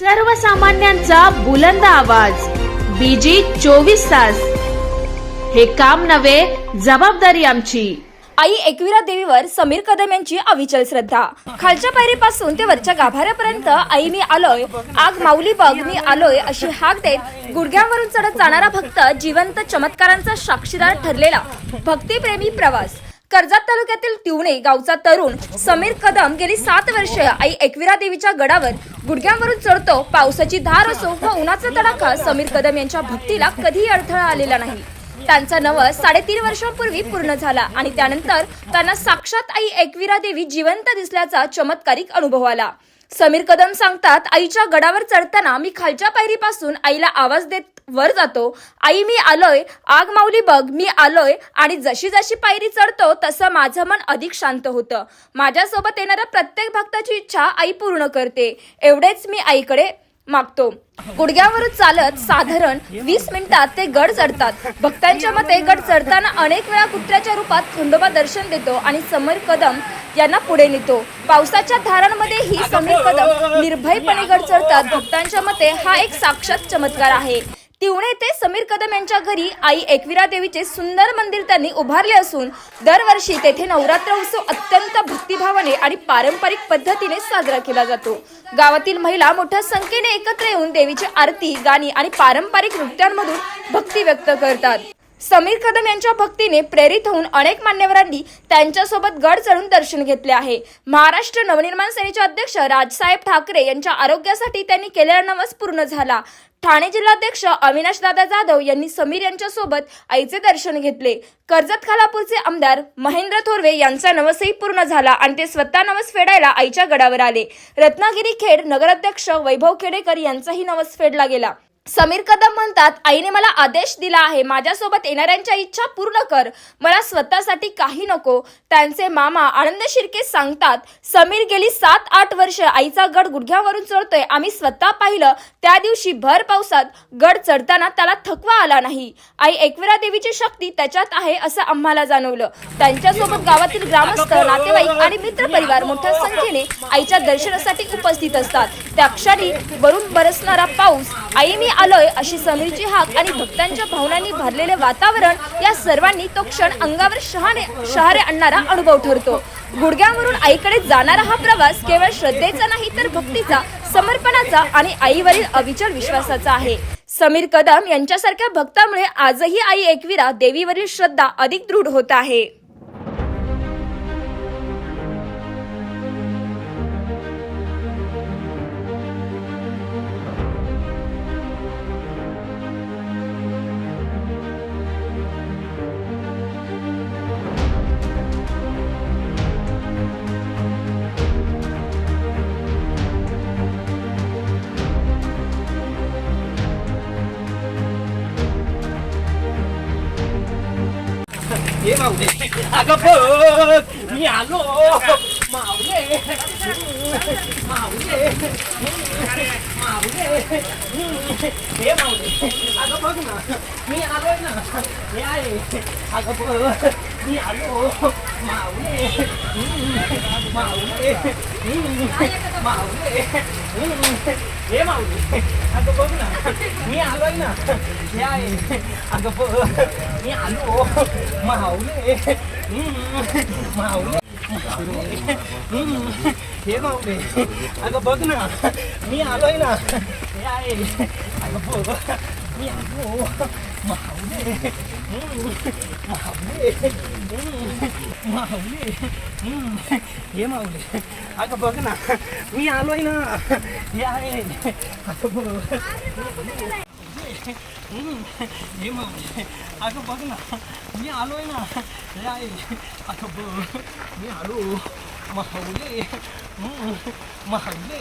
सर्वसामान्यांचा बुलंद आवाज. बीजी चोवीस तास. हे काम नव्हे जबाबदारी आमची. आई एकविरा देवीवर समीर कदम यांची अविचल श्रद्धा. खालच्या पायरीपासून ते वरच्या गाभाऱ्यापर्यंत आई मी आलोय आग माऊली बघ मी आलोय अशी हाक देत गुडघ्यावरून चढत जाणारा भक्त जिवंत चमत्कारांचा साक्षीदार ठरलेला भक्तिप्रेमी प्रवास. कर्जत तालुक्यातील तिवणे गावचा तरुण समीर कदम गेली सात वर्ष आई एकविरा देवीच्या गडावर. गुडघ्यांवरून चढतो पावसाची धार असो व उन्हाचा तडाखा समीर कदम यांच्या भक्तीला कधीही अडथळा आलेला नाही. त्यांचा नवस साडेतीन वर्षांपूर्वी पूर्ण झाला आणि त्यानंतर त्यांना साक्षात आई एकविरा देवी जिवंत दिसल्याचा चमत्कारिक अनुभव आला. समीर कदम सांगतात आईच्या गडावर चढताना मी खालच्या पायरीपासून आईला आवाज देत वर जातो. आई मी आलोय. आग माऊली बघ मी आलोय. आणि जशी जशी पायरी चढतो तसं माझं मन अधिक शांत होतं. माझ्यासोबत येणाऱ्या प्रत्येक भक्ताची इच्छा आई पूर्ण करते. एवढेच मी आईकडे मागतो. गुडघ्यावरून चालत साधारण वीस मिनिटात ते गड चढतात. भक्तांच्या मते गड चढताना अनेक वेळा कुत्र्याच्या रूपात खंडोबा दर्शन देतो आणि समीर कदम यांना पुढे नेतो. पावसाच्या धारांमध्येही समीर कदम निर्भयपणे गड चढतात. भक्तांच्या मते हा एक साक्षात चमत्कार आहे. तिवणे ते समीर कदम यांच्या घरी आई एकविरा देवीचे सुंदर मंदिर त्यांनी उभारले असून दरवर्षी तेथे नवरात्र उत्सव अत्यंत भक्तिभावाने आणि पारंपरिक पद्धतीने साजरा केला जातो. गावातील महिला मोठ्या संख्येने एकत्र येऊन देवीची आरती गाणी आणि पारंपरिक नृत्यांमधून भक्ती व्यक्त करतात. समीर कदम यांच्या भक्तीने प्रेरित होऊन अनेक मान्यवरांनी त्यांच्यासोबत गड चढून दर्शन घेतले आहे. महाराष्ट्र नवनिर्माण सेनेचे अध्यक्ष राजसाहेब ठाकरे यांच्या आरोग्यासाठी त्यांनी केलेला नवस पूर्ण झाला. ठाणे जिल्हाध्यक्ष अविनाश दादा जाधव यांनी समीर यांच्यासोबत आईचे दर्शन घेतले. कर्जत खालापूरचे आमदार महेंद्र थोरवे यांचा नवसही पूर्ण झाला आणि ते स्वतः नवस फेडायला आईच्या गडावर आले. रत्नागिरी खेड नगराध्यक्ष वैभव खेडेकर यांचाही नवस फेडला गेला. समीर कदम म्हणतात आईने मला आदेश दिला आहे. माझ्यासोबत येणाऱ्यांच्या इच्छा पूर्ण कर. मला स्वतःसाठी काही नको. त्यांचे मामा आनंद शिर्के सांगतात समीर गेली सात आठ वर्ष. आईचा गड गुडघ्यावरून चढतोय. आम्ही स्वतः पाहिलं. त्या दिवशी भर पावसात गड चढताना त्याला थकवा आला नाही. आई एकविरा देवीची शक्ती त्याच्यात आहे असं आम्हाला जाणवलं. त्यांच्यासोबत गावातील ग्रामस्थ नातेवाईक आणि मित्र परिवार मोठ्या संख्येने आईच्या दर्शनासाठी उपस्थित असतात. त्या क्षणी वरून बरसणारा पाऊस आई मी आलोय अशी समीरची हाक आणि भक्तांच्या भावनांनी भरलेले वातावरण या सर्वांनी तो क्षण अंगावर शहाणे शहारे आणणारा अनुभव ठरतो. गुडघ्यावरून आईकडे जाणारा हा प्रवास केवळ श्रद्धेचा नाही तर भक्तीचा समर्पणाचा आणि आईवरील अविचल विश्वासाचा आहे. समीर कदम यांच्यासारख्या भक्तामुळे आजही आई एकविरा देवीवरील श्रद्धा अधिक दृढ होत आहे. हे मावले अगं बघ मी आलो मावले मावले मावले हे मावले अगं बघ ना मी आलोय ना हे आहे अगं बघ मी आलो मावले मावले मावले हे मावले अगं बघ ना मी आलोय ना हे आहे अगं बघ मी आलो मावले मावले हे मावले अगं बघ ना मी आलोय ना हे आहे अगं बघ मी आलो मावले मावले मावले हे मावले अगं बघ ना मी आलोय ना हे आहे अगं बघ मी आलो माऊली हे मावले अगं बघ ना मी आलोय ना हे आहे अगं बघ मी आलो मावले मावले हे मावले अगं बघ ना मी आलोय ना हे आहे अगं बघ हे आहे अगं बघ मी आलो माऊले माऊले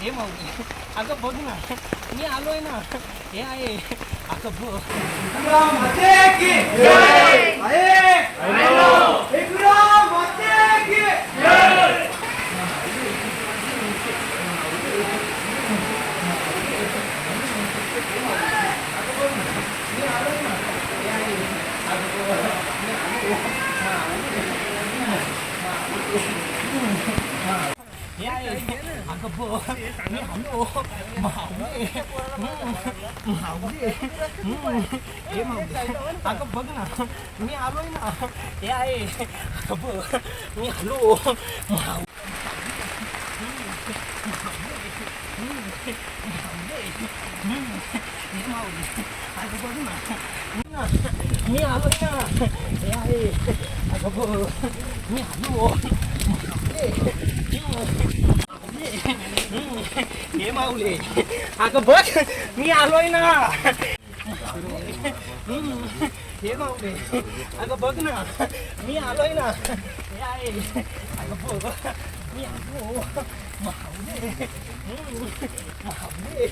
हे माऊले अगं बघ ना मी आलोय ना हे आहे अगं बघ मी आलो माऊ हे माऊले अगं बघ ना मी आलोय ना हे आहे अगं बघ मी आलो हे माऊले अगं बघ मी आलोय ना हम्म, हे माऊले अगं बघ ना मी आलोय ना हे आहे अगं बघ मी आलो माऊले हम्म, माऊले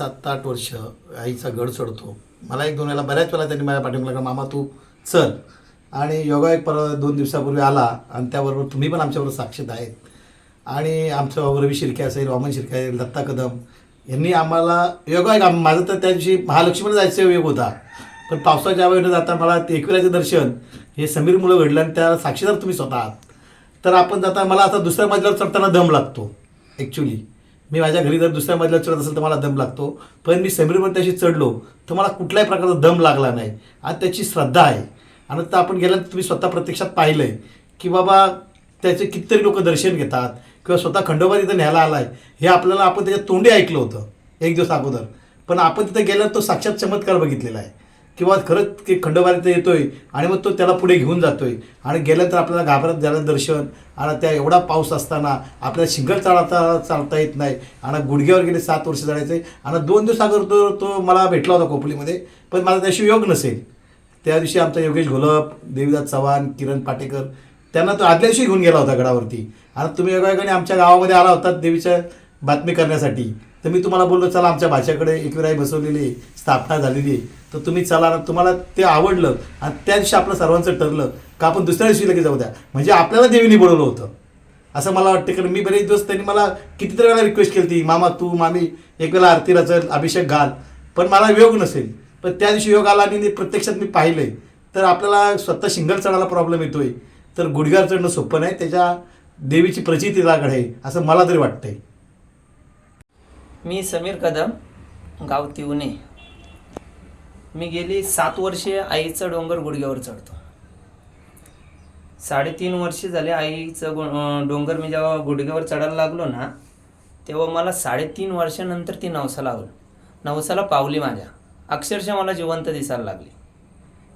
सात आठ वर्ष आईचा गड चढतो. मला एक दोन वेळेला बऱ्याच वेळा त्यांनी माझ्या पाठिंबा लागला मामा तू चल. आणि योगा एक परवा दोन दिवसापूर्वी आला आणि त्याबरोबर तुम्ही पण आमच्याबरोबर साक्षीत आहेत. आणि आमचं रवी शिर्के असेल वामन शिर्के असेल दत्ता कदम यांनी आम्हाला योगा एक माझं तर त्या दिवशी महालक्ष्मीला जायचा योग होता. पण पावसाच्या वेळेला जाता मला ते एकविराचं दर्शन हे समीर मुलं घडलं आणि त्या साक्षीदार तुम्ही स्वतः आहात. तर आपण जाता मला आता दुसऱ्या मजल्यावर चढताना दम लागतो ॲक्च्युली मी माझ्या घरी जर दुसऱ्या मजल्यावर चढत असेल तर मला दम लागतो. पण मी समीरवर त्याशी चढलो तर मला कुठल्याही प्रकारचा दम लागला नाही. आणि त्याची श्रद्धा आहे. आणि तर आपण गेल्यानंतर तुम्ही स्वतः प्रत्यक्षात पाहिलं आहे की बाबा त्याचे कितीतरी लोक दर्शन घेतात किंवा स्वतः खंडोबा तिथं न्यायला आला आहे हे आपल्याला आपण त्याच्या तोंडी ऐकलं होतं एक दिवस अगोदर. पण आपण तिथं गेल्यावर तो साक्षात चमत्कार बघितलेला आहे. किंवा खरंच की खंडोबा येतोय आणि मग तो त्याला पुढे घेऊन जातोय. आणि गेल्यानंतर आपल्याला घाबरत झालं दर्शन. आणि त्या एवढा पाऊस असताना आपल्याला शिंगल चालता चालता येत नाही. आणि गुडघ्यावर गेले सात वर्ष जायचे आणि दोन दिवसागर तो तो मला भेटला होता कोपलीमध्ये. पण मला त्याशी योग नसेल. त्या दिवशी आमचा योगेश घोलप देवीदास चव्हाण किरण पाटेकर त्यांना तो आदल्या दिवशी घेऊन गेला होता गडावरती. आणि तुम्ही योगायोगाने आमच्या गावामध्ये आला होता देवीच्या बातमी करण्यासाठी तर मी तुम्हाला बोललो चला आमच्या भाषेकडे एकविराई बसवलेली आहे, स्थापना झालेली आहे. तर तुम्ही चला तुम्हाला ते आवडलं आणि त्या दिवशी आपलं सर्वांचं ठरलं का आपण दुसऱ्या दिवशी लगेच जाऊ द्या. म्हणजे आपल्याला देवीने बोलवलं होतं. असं मला वाटतं कारण मी बरेच दिवस त्यांनी मला कितीतरी वेळा रिक्वेस्ट केली होती मामा तू मामी एक वेळा आरतीला चल अभिषेक घाल. पण मला योग नसेल. पण त्या दिवशी योग आला आणि प्रत्यक्षात मी पाहिलंय. तर आपल्याला स्वतः शिंगल चढायला प्रॉब्लेम येतोय. तर गुडघ्यावर चढणं सोपं नाही त्याच्या देवीची प्रचिती लागड आहे असं मला तरी वाटतंय. मी समीर कदम गाव तिवणे मी गेली सात वर्षे आईचं डोंगर गुडघ्यावर चढतो. साडेतीन वर्षे झाले आईचं गु डोंगर मी जेव्हा गुडघ्यावर चढायला लागलो ना तेव्हा मला साडेतीन वर्षानंतर ती नवसा लागलो नवसाला पावली माझ्या. अक्षरशः मला जिवंत दिसायला लागली.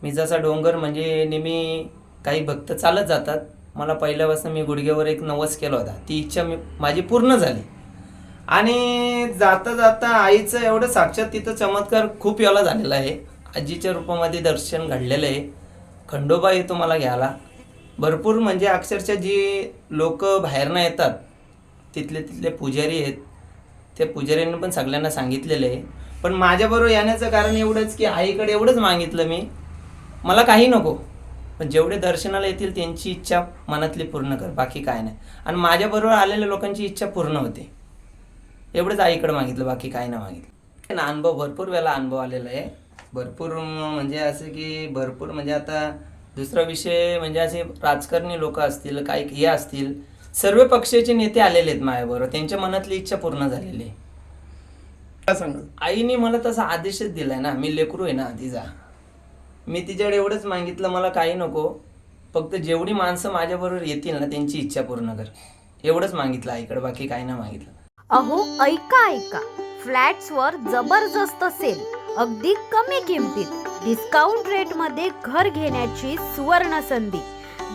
मी जसा डोंगर म्हणजे नेहमी काही भक्त चालत जातात मला पहिल्यापासून मी गुडघ्यावर एक नवस केला होता. ती इच्छा मी माझी पूर्ण झाली. आणि जाता जाता आईचं एवढं साक्षात तिथं चमत्कार खूप याला झालेला आहे. आजीच्या रूपामध्ये दर्शन घडलेलं आहे. खंडोबा येतो मला घ्यायला. भरपूर म्हणजे अक्षरशः जी लोक बाहेरनं येतात तिथले तिथले पुजारी आहेत त्या पुजाऱ्यांनी पण सगळ्यांना सांगितलेलं आहे. पण माझ्याबरोबर येण्याचं कारण एवढंच की आईकडे एवढंच मागितलं मी. मला काही नको. पण जेवढे दर्शनाला येतील त्यांची इच्छा मनातली पूर्ण कर. बाकी काय नाही. आणि माझ्याबरोबर आलेल्या लोकांची इच्छा पूर्ण होते. एवढंच आईकडे मागितलं बाकी काय नाही मागितलं. ना अनुभव भरपूर वेळा अनुभव आलेला आहे. भरपूर म्हणजे असं की भरपूर म्हणजे आता दुसरा विषय म्हणजे असे राजकारणी लोक असतील काही हे असतील सर्व पक्षाचे नेते आलेले आहेत माझ्याबरोबर. त्यांच्या मनातली इच्छा पूर्ण झालेली आहे. काय आईने मला तसा आदेशच दिलाय ना मी लेकरू आहे ना तिचा मी तिच्याकडे एवढंच मागितलं मला काही नको. फक्त जेवढी माणसं माझ्याबरोबर येतील ना त्यांची इच्छा पूर्ण कर. एवढंच मागितलं आईकडे बाकी काही नाही मागितलं. अहो ऐका ऐका. फ्लॅट्सवर जबरदस्त सेल अगदी कमी किमतीत. डिस्काउंट रेटमध्ये घर घेण्याची सुवर्ण संधी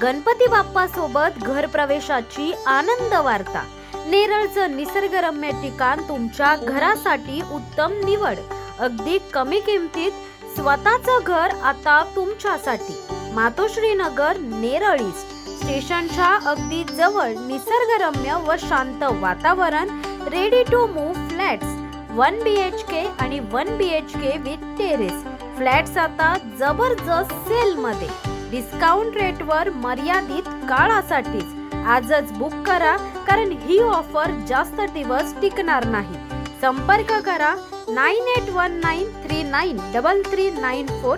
गणपती बाप्पा सोबत घर प्रवेशाची आनंद वार्ता. नेरळचं निसर्गरम्य ठिकाण तुमच्या घरासाठी उत्तम निवड. अगदी कमी किमतीत स्वतःचं घर आता तुमच्यासाठी. मातोश्री नगर नेरळ ईस्ट. स्टेशनच्या अगदी जवळ निसर्गरम्य व शांत वातावरण ready to move flats. One B H K आणि one B H K with terrace flats आता जबरदस्त सेलमध्ये. डिस्काउंट रेटवर मर्यादित काळासाठीच. आजच बुक करा कारण ही ऑफर जास्त दिवस टिकणार नाही. संपर्क करा nine eight one nine three nine double three nine four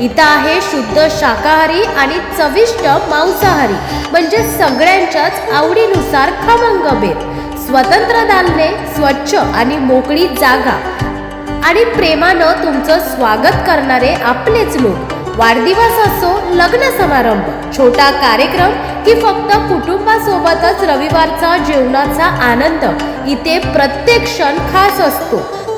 इथं आहे शुद्ध शाकाहारी आणि चविष्ट मांसाहारी. म्हणजे सगळ्यांच्याच आवडीनुसार खमंग भेद स्वतंत्र दालने स्वच्छ आणि मोकळी जागा. आणि प्रेमानं तुमचं स्वागत करणारे आपलेच लोक. वाढदिवस असो लग्न समारंभ छोटा कार्यक्रम की फक्त कुटुंब कुटुंबासोबतच रविवारचा जेवणाचा आनंद. इथे प्रत्येक क्षण खास असतो.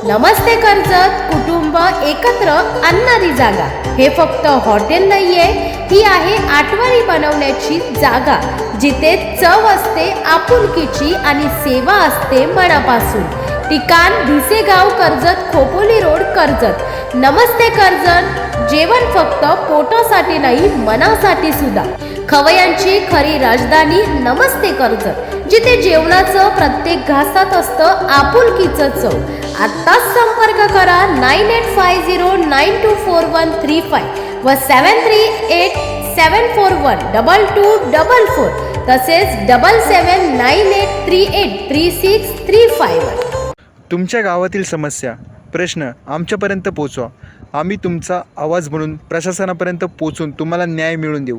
नमस्ते कर्जत कुटुंब एकत्र आणणारी जागा. हे फक्त हॉटेल नाहीये ही आहे आठवणी बनवण्याची जागा. जिथे चव असते आपुलकीची आणि सेवा असते मनापासून. ठिकाण भिसेगाव कर्जत खोपोली रोड कर्जत. नमस्ते कर्जत जेवण फक्त पोटासाठी नाही मनासाठी सुद्धा. खवयांची खरी राजधानी नमस्ते कर्जत जिथे जेवणाचं प्रत्येक घासात असतं आपुलकीचं चव. आत्ताच संपर्क करा nine eight five zero nine two four one three five व seven three eight seven four one double two double four तसेच double seven nine eight three eight three six three five तुमच्या गावातील समस्या प्रश्न आमच्यापर्यंत पोचवा. आम्ही तुमचा आवाज म्हणून प्रशासनापर्यंत पोचून तुम्हाला न्याय मिळवून देऊ.